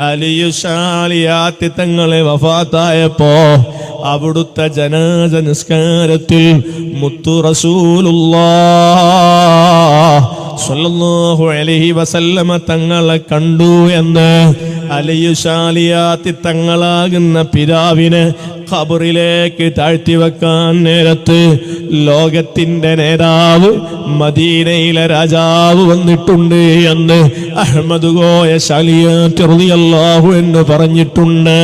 അലിയുഷാലിയാത്തി തങ്ങളെ വഫാത്തായപ്പോ അവിടുത്തെ ജനാജ നിസ്കാരത്തിൽ മുത്തു റസൂലുള്ളാ. സ്വല്ലല്ലാഹു അലൈഹി വസല്ലമ തങ്ങളെ കണ്ടു എന്ന് അലിയുശാലിയാത്തി തങ്ങളാകുന്ന പിതാവിന് ഖബറിലേക്ക് താഴ്ത്തി വെക്കാൻ നേരത്ത് ലോകത്തിന്റെ നേതാവ് മദീനയിലെ രാജാവ് വന്നിട്ടുണ്ട് എന്ന് അഹമ്മദ് ഗോയ ശാലിയാഹു എന്ന് പറഞ്ഞിട്ടുണ്ട്.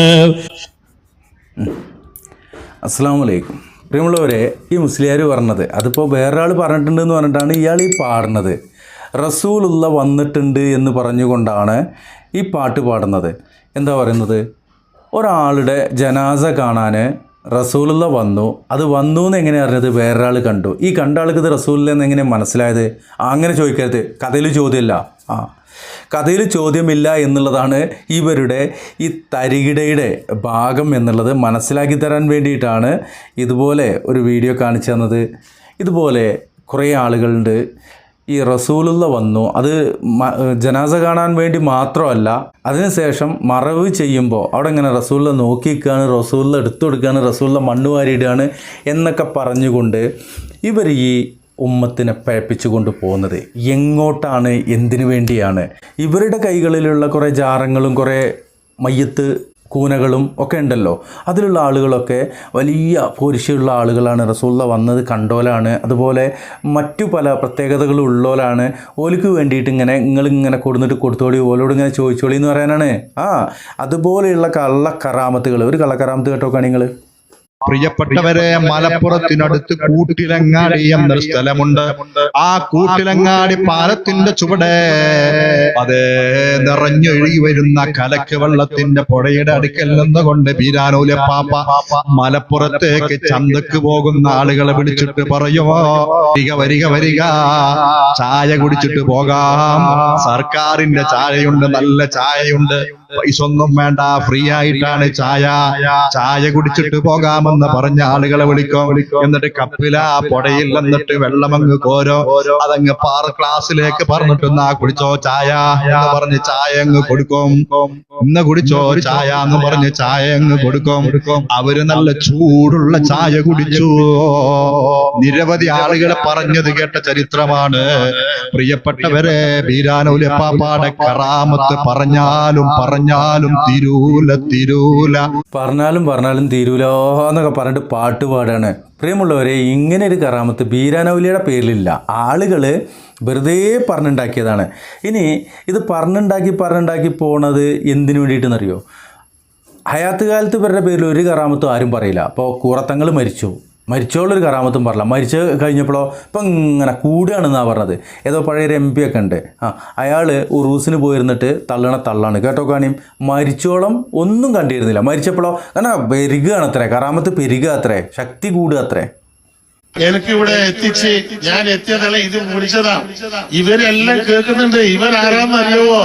അസ്സാം വലൈക്കും പ്രിയമുള്ളവരെ ഈ മുസ്ലിയാർ പറഞ്ഞത് അതിപ്പോൾ വേറൊരാൾ പറഞ്ഞിട്ടുണ്ടെന്ന് പറഞ്ഞിട്ടാണ് ഇയാൾ ഈ പാടുന്നത്. റസൂലുള്ള വന്നിട്ടുണ്ട് എന്ന് പറഞ്ഞുകൊണ്ടാണ് ഈ പാട്ട് പാടുന്നത്. എന്താ പറയുന്നത്? ഒരാളുടെ ജനാസ കാണാൻ റസൂലുള്ള വന്നു. അത് വന്നു എന്ന് എങ്ങനെ അറിഞ്ഞത്? വേറൊരാൾ കണ്ടു. ഈ കണ്ട ആൾക്ക് ഇത് റസൂലിൽ എന്ന് എങ്ങനെ മനസ്സിലായത്? അങ്ങനെ ചോദിക്കരുത്. കഥയിൽ ചോദ്യമില്ല. ആ. കഥയിൽ ചോദ്യമില്ല എന്നുള്ളതാണ് ഇവരുടെ ഈ തരികിടയുടെ ഭാഗം എന്നുള്ളത് മനസ്സിലാക്കി തരാൻ വേണ്ടിയിട്ടാണ് ഇതുപോലെ ഒരു വീഡിയോ കാണിച്ചു തന്നത്. ഇതുപോലെ കുറേ ആളുകളുണ്ട്. ഈ റസൂലുള്ള വന്നു. അത് ജനാസ കാണാൻ വേണ്ടി മാത്രമല്ല അതിനുശേഷം മറവ് ചെയ്യുമ്പോൾ അവിടെ ഇങ്ങനെ റസൂലിനെ നോക്കിക്കുകയാണ് റസൂലിനെ എടുത്തു കൊടുക്കുകയാണ് റസൂലിനെ മണ്ണ് വാരിയിടുകയാണ് എന്നൊക്കെ പറഞ്ഞുകൊണ്ട് ഇവർ ഈ ഉമ്മത്തിനെ പഴപ്പിച്ചു കൊണ്ട് പോകുന്നത്. എങ്ങോട്ടാണ്? എന്തിനു വേണ്ടിയാണ്? ഇവരുടെ കൈകളിലുള്ള കുറേ ജാരങ്ങളും കുറേ മയ്യത്ത് കൂനകളും ഒക്കെ ഉണ്ടല്ലോ. അതിലുള്ള ആളുകളൊക്കെ വലിയ പോരിശയുള്ള ആളുകളാണ്. റസൂള്ള വന്നത് കണ്ടോലാണ്. അതുപോലെ മറ്റു പല പ്രത്യേകതകളും ഉള്ളോലാണ്. ഓലിക്ക് വേണ്ടിയിട്ട് ഇങ്ങനെ നിങ്ങളിങ്ങനെ കൊടുത്തിട്ട് കൊടുത്തോളി ഓലോട് ഇങ്ങനെ ചോദിച്ചോളി എന്ന് പറയാനാണ്. ആ അതുപോലെയുള്ള കള്ളക്കറാമത്തുകൾ ഒരു കള്ളക്കറാമത്ത് കേട്ടോക്കാണ് നിങ്ങൾ പ്രിയപ്പെട്ടവരെ മലപ്പുറത്തിനടുത്ത് കൂട്ടിലങ്ങാടി എന്നൊരു സ്ഥലമുണ്ട്. ആ കൂട്ടിലങ്ങാടി പാലത്തിന്റെ ചുവടെ അതേ നിറഞ്ഞൊഴുകി വരുന്ന കലക്ക് വെള്ളത്തിന്റെ പുഴയുടെ അടുക്കൽ നിന്നുകൊണ്ട് പീരാനൂല പാപ്പ മലപ്പുറത്തേക്ക് ചന്തക്ക് പോകുന്ന ആളുകളെ വിളിച്ചിട്ട് പറയുമോ വരിക വരിക വരിക ചായ കുടിച്ചിട്ട് പോകാം. സർക്കാരിന്റെ ചായയുണ്ട് നല്ല ചായയുണ്ട്. പൈസ ഒന്നും വേണ്ട ഫ്രീ ആയിട്ടാണ് ചായ. ചായ കുടിച്ചിട്ട് പോകാമെന്ന് പറഞ്ഞ ആളുകളെ വിളിക്കോ. എന്നിട്ട് കപ്പില ആ പൊടയിൽ എന്നിട്ട് വെള്ളമങ്ങ് കോരോ. അതങ്ങ് പാറ ക്ലാസ്സിലേക്ക് പറഞ്ഞിട്ട് എന്നാ കുടിച്ചോ ചായ എന്ന് പറഞ്ഞ് ചായ അങ്ങ് കൊടുക്കും. ഇന്ന് കുടിച്ചോ ചായ എന്ന് പറഞ്ഞ് ചായ അങ്ങ് കൊടുക്കും. അവർ നല്ല ചൂടുള്ള ചായ കുടിച്ചു. നിരവധി ആളുകളെ പറഞ്ഞത് കേട്ട ചരിത്രമാണ്. പ്രിയപ്പെട്ടവരെ ബീരാനൂലപ്പാപ്പാടെ കറാമത്ത് പറഞ്ഞാലും പറഞ്ഞാലും തിരൂല തിരൂല. പറഞ്ഞാലും പറഞ്ഞാലും തീരൂലോ എന്നൊക്കെ പറഞ്ഞിട്ട് പാട്ട് പാടാണ്. പ്രിയമുള്ളവരെ ഇങ്ങനെ ഒരു കറാമത്ത് ബീരാനൗലിയുടെ പേരിലില്ല. ആളുകൾ വെറുതെ പറഞ്ഞുണ്ടാക്കിയതാണ്. ഇനി ഇത് പറഞ്ഞുണ്ടാക്കി പറഞ്ഞുണ്ടാക്കി പോണത് എന്തിനു വേണ്ടിയിട്ടെന്നറിയോ? ഹയാത്ത് കാലത്ത് ഇവരുടെ പേരിൽ ഒരു കറാമത്തും ആരും പറയില്ല. അപ്പോൾ കൂറത്തങ്ങൾ മരിച്ചു. മരിച്ചോളൊരു കറാമത്തും പറഞ്ഞില്ല മരിച്ച് കഴിഞ്ഞപ്പോഴോ ഇപ്പം ഇങ്ങനെ കൂടുകയാണെന്നാണ് പറഞ്ഞത്. ഏതോ പഴയൊരു എം പി ഒക്കെ ഉണ്ട്. ആ അയാൾ ഉറൂസിന് പോയിരുന്നിട്ട് തള്ളണ തള്ളാണ്. കേട്ടോ കാണിയും മരിച്ചോളം ഒന്നും കണ്ടിരുന്നില്ല. മരിച്ചപ്പോഴോ അങ്ങനെ പെരുകയാണ് അത്രേ കറാമത്ത് പെരുകുക അത്രേ ശക്തി കൂടുക അത്രേ എനിക്ക് ഇവിടെ എത്തിച്ച് ഞാൻ എത്തിയതല്ല ഇത് വിളിച്ചതാ ഇവരെല്ലാം കേൾക്കുന്നുണ്ട്. ഇവരാരാന്ന് അറിയുവോ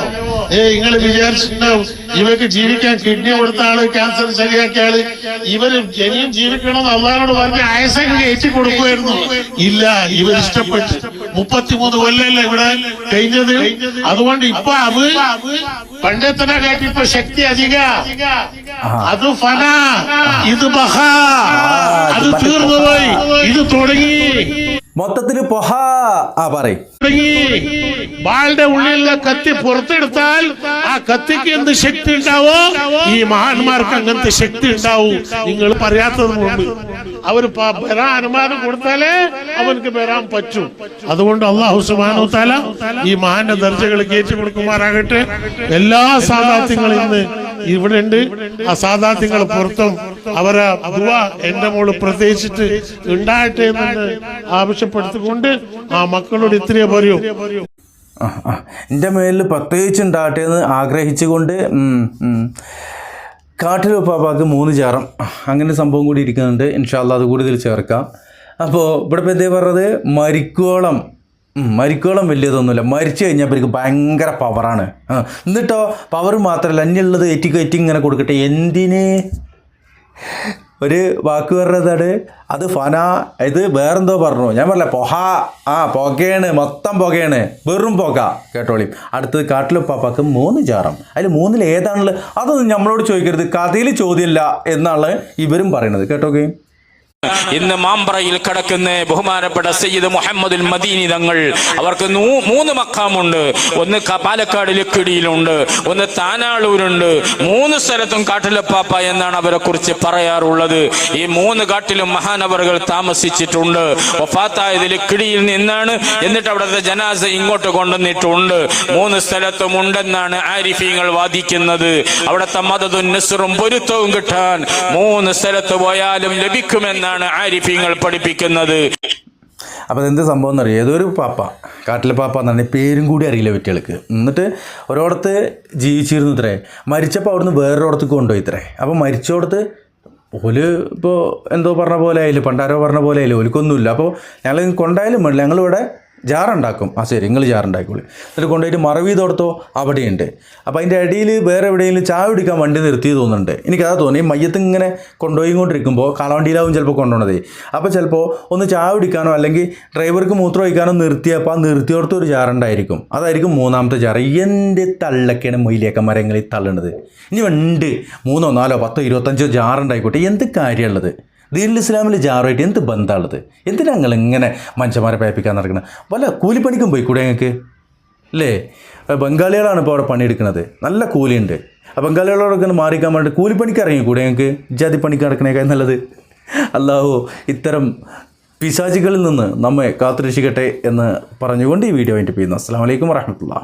ഏ നിങ്ങൾ വിചാരിച്ചിട്ടുണ്ടാവും. ഇവർക്ക് ജീവിക്കാൻ കിഡ്നി കൊടുത്ത ആൾ ക്യാൻസർ ശരിയാക്കിയ ആൾ. ഇവർ ജനിയും ജീവിക്കണം അള്ളഹാനോട് പറഞ്ഞ് ആയസങ്ങൾ കയറ്റി കൊടുക്കുമായിരുന്നു ഇല്ല ഇവർ ഇഷ്ടപ്പെട്ടു മുപ്പത്തിമൂന്ന് കൊല്ലല്ലേ ഇവിടെ കഴിഞ്ഞത്? അതുകൊണ്ട് ഇപ്പൊ അത് പണ്ടത്തിനെ കാട്ടി ഇപ്പൊ ശക്തി അധിക. അത് ഫന ഇത് ബഹ. അത് തീർന്നുപോയി. ഇത് തുടങ്ങി. മൊത്തത്തിൽ പൊഹ. ആ പറയും. ഉള്ളിലുള്ള കത്തി പുറത്തെടുത്താൽ ആ കത്തിക്ക് എന്ത് ശക്തി ഉണ്ടാവോ? ഈ മഹാന്മാർക്ക് അങ്ങനത്തെ ശക്തി ഉണ്ടാവും. നിങ്ങൾ പറയാത്തത് മുമ്പ് അവർ വരാൻ അനുമാനം കൊടുത്താലേ അവനക്ക് വരാൻ പറ്റും. അതുകൊണ്ട് അള്ളാഹു സുബാനു ഈ മഹാന്റെ ദർജകൾ കയറ്റി കൊടുക്കുമാറാകട്ടെ. എല്ലാ സാധാത്യങ്ങളും ഇന്ന് ഇവിടെ ഉണ്ട് ആ പുറത്തും അവരെ എന്റെ മോൾ പ്രത്യേകിച്ചിട്ട് ഉണ്ടായിട്ട് എന്ന് ആവശ്യപ്പെടുത്തിക്കൊണ്ട് ആ മക്കളോട് ഇത്രയേ പറയൂ. എന്റെ മേലിൽ പ്രത്യേകിച്ച് ഉണ്ടാകട്ടെ എന്ന് ആഗ്രഹിച്ചുകൊണ്ട്. കാട്ടിൽ ഉപ്പാപ്പാക്ക് മൂന്ന് ചാറം അങ്ങനെ സംഭവം കൂടി ഇരിക്കുന്നുണ്ട്. ഇൻഷാല്ല അത് കൂടുതൽ ചേർക്കാം. അപ്പോൾ ഇവിടെ ഇപ്പോൾ എന്തേ പറഞ്ഞത്? മരിക്കോളം. മരിക്കോളം വലിയതൊന്നുമില്ല. മരിച്ചു കഴിഞ്ഞാൽ ഇവർക്ക് ഭയങ്കര പവറാണ് എന്നിട്ടോ പവർ മാത്രമല്ല അന്യുള്ളത് ഏറ്റിക്ക് ഏറ്റി ഇങ്ങനെ കൊടുക്കട്ടെ. എന്തിന്? ഒരു വാക്ക് പറഞ്ഞതാണ് അത് ഫന ഇത് വേറെന്തോ പറഞ്ഞു. ഞാൻ പറഞ്ഞ പൊഹ ആ പുകയാണ് മൊത്തം പുകയാണ്. വെറും പുക കേട്ടോളി. അടുത്തത് കാട്ടിലുപ്പാപ്പാക്ക് മൂന്ന് ചാറം അതിൽ മൂന്നിൽ ഏതാണുള്ളത്? അതൊന്നും നമ്മളോട് ചോദിക്കരുത്. കഥയിൽ ചോദ്യമില്ല എന്നാണ് ഇവരും പറയുന്നത്. കേട്ടോക്കെ? ഇന്ന് മാമ്പറയിൽ കിടക്കുന്ന ബഹുമാനപ്പെട്ട സയ്യിദ് മുഹമ്മദുൽ മദീനി തങ്ങൾ അവർക്ക് മൂന്ന് മക്കാമുണ്ട് ഒന്ന് പാലക്കാട് ലക്കിടിയിലുണ്ട് ഒന്ന് താനാളൂരുണ്ട്. മൂന്ന് സ്ഥലത്തും കാട്ടിലപ്പാപ്പ എന്നാണ് അവരെ കുറിച്ച് പറയാറുള്ളത്. ഈ മൂന്ന് കാട്ടിലും മഹാനവറുകൾ താമസിച്ചിട്ടുണ്ട്. ഒഫാത്തായത് ലക്കിടിയിൽ നിന്നാണ് എന്നിട്ട് അവിടുത്തെ ജനാസ ഇങ്ങോട്ട് കൊണ്ടുവന്നിട്ടുണ്ട്. മൂന്ന് സ്ഥലത്തും ഉണ്ടെന്നാണ് ആരിഫീങ്ങൾ വാദിക്കുന്നത്. അവിടുത്തെ മതതും നെസറും പൊരുത്തവും കിട്ടാൻ മൂന്ന് സ്ഥലത്ത് പോയാലും ലഭിക്കുമെന്നാണ് ആരിഫിങ്ങൾ പഠിപ്പിക്കുന്നത്. അപ്പോൾ അതെന്ത് സംഭവം എന്നറിയാം? ഏതൊരു പാപ്പ കാട്ടിലെ പാപ്പ എന്നാണ് പേരും കൂടി അറിയില്ല കുട്ടികൾക്ക്. എന്നിട്ട് ഒരിടത്ത് ജീവിച്ചിരുന്നു ഇത്രേ. മരിച്ചപ്പോൾ അവിടുന്ന് വേറൊരിടത്തേക്ക് കൊണ്ടുപോയി ഇത്രേ. അപ്പോൾ മരിച്ചോടത്ത് ഓൽ ഇപ്പോൾ എന്തോ പറഞ്ഞ പോലെ ആയില്ല പണ്ടാരോ പറഞ്ഞ പോലെ ആയില്ല ഓലിക്കൊന്നുമില്ല. അപ്പോൾ ഞങ്ങൾ കൊണ്ടായാലും വേണ്ടില്ല ഞങ്ങളിവിടെ ജാറുണ്ടാക്കും. ആ ശരി നിങ്ങൾ ജാറുണ്ടാക്കിക്കോളി. എന്നിട്ട് കൊണ്ടുപോയിട്ട് മറവി തോർത്തോ അവിടെയുണ്ട്. അപ്പോൾ അതിന്റെ ഇടയിൽ വേറെ എവിടെയെങ്കിലും ചായ കുടിക്കാൻ വണ്ടി നിർത്തി തോന്നുന്നുണ്ട്. എനിക്കതാ തോന്നി മയ്യത്ത് ഇങ്ങനെ കൊണ്ടുപോയി കൊണ്ടിരിക്കുമ്പോൾ കാളവണ്ടിയിലാവും ചിലപ്പോൾ കൊണ്ടുപോകണത് അപ്പോൾ ചിലപ്പോൾ ഒന്ന് ചായ കുടിക്കാനോ അല്ലെങ്കിൽ ഡ്രൈവർക്ക് മൂത്രം ഒഴിക്കാനോ നിർത്തിയപ്പോൾ ആ നിർത്തിയോടത്ത് ഒരു ജാറുണ്ടായിരിക്കും. അതായിരിക്കും മൂന്നാമത്തെ ജാറ്. എന്റെ തള്ളക്കാണ് മൊയിലേക്ക മരങ്ങളിൽ തള്ളണത്. ഇനി ഉണ്ട് മൂന്നോ നാലോ പത്തോ ഇരുപത്തഞ്ചോ ജാറുണ്ടായിക്കോട്ടെ. എന്ത് കാര്യമുള്ളത് ദീനുൽ ഇസ്ലാമിൽ ജാറായിട്ട് എന്ത് ബന്ധമുള്ളത് എന്തിനാ നിങ്ങൾ ഇങ്ങനെ മനുഷ്യന്മാരെ പേപ്പിക്കാൻ നടക്കുന്നത് വല്ല കൂലിപ്പണിക്കും പോയി കൂടെ ഞങ്ങൾക്ക് അല്ലേ ബംഗാളികളാണ് ഇപ്പോൾ അവിടെ പണിയെടുക്കുന്നത് നല്ല കൂലിയുണ്ട്. ആ ബംഗാളികളോടൊക്കെ മാറിക്കാൻ വേണ്ടി കൂലിപ്പണിക്ക് ഇറങ്ങി കൂടെ ഞങ്ങൾക്ക് ജാതി പണിക്ക് നടക്കണേക്കാൾ നല്ലത്. അല്ലാഹു ഇത്തരം പിശാചികളിൽ നിന്ന് നമ്മെ കാത്തുരക്ഷിക്കട്ടെ എന്ന് പറഞ്ഞുകൊണ്ട് ഈ വീഡിയോ എന്റെ ചെയ്യുന്നു. അസ്സാം വലൈക്കും വരഹമത്തുള്ള